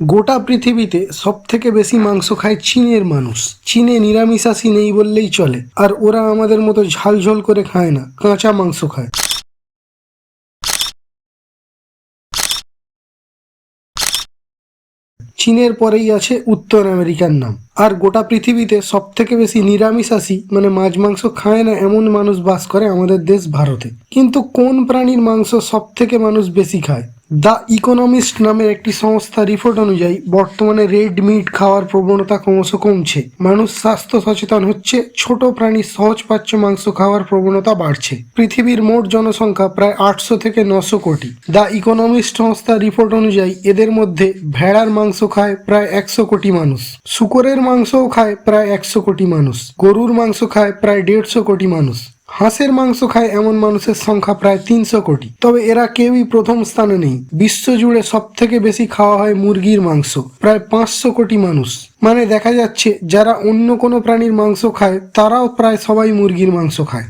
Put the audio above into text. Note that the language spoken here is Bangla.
গোটা পৃথিবীতে সব থেকে বেশি মাংস খায় চীনের মানুষ। চীনে নিরামিষাশী নেই বললেই চলে, আর ওরা আমাদের মতো ঝাল ঝোল করে খায় না, কাঁচা মাংস খায়। চীনের পরেই আছে উত্তর আমেরিকার নাম। আর গোটা পৃথিবীতে সব থেকে বেশি নিরামিষাশী মানে মাছ মাংস খায় না এমন মানুষ বাস করে আমাদের দেশ ভারতে। কিন্তু কোন প্রাণীর মাংস সব থেকে মানুষ বেশি খায়? দ্য ইকোনমিস্ট নামের একটি সংস্থা রিপোর্ট অনুযায়ী, বর্তমানে রেড মিট খাওয়ার প্রবণতা ক্রমশ কমছে। মানুষ স্বাস্থ্য সচেতন হচ্ছে, ছোট প্রাণীর সহজপাচ্য মাংস খাওয়ার প্রবণতা বাড়ছে। পৃথিবীর মোট জনসংখ্যা প্রায় আটশো থেকে নশো কোটি। দ্য ইকোনমিস্ট সংস্থার রিপোর্ট অনুযায়ী, এদের মধ্যে ভেড়ার মাংস খায় প্রায় একশো কোটি মানুষ। শুকরের মাংসও খায় প্রায় একশো কোটি মানুষ। গরুর মাংস খায় প্রায় দেড়শো কোটি মানুষ। হাঁসের মাংস খায় এমন মানুষের সংখ্যা প্রায় তিনশো কোটি। তবে এরা কেউই প্রথম স্থানে নেই। বিশ্বজুড়ে সব থেকে বেশি খাওয়া হয় মুরগির মাংস, প্রায় পাঁচশো কোটি মানুষ। মানে দেখা যাচ্ছে, যারা অন্য কোনো প্রাণীর মাংস খায়, তারাও প্রায় সবাই মুরগির মাংস খায়।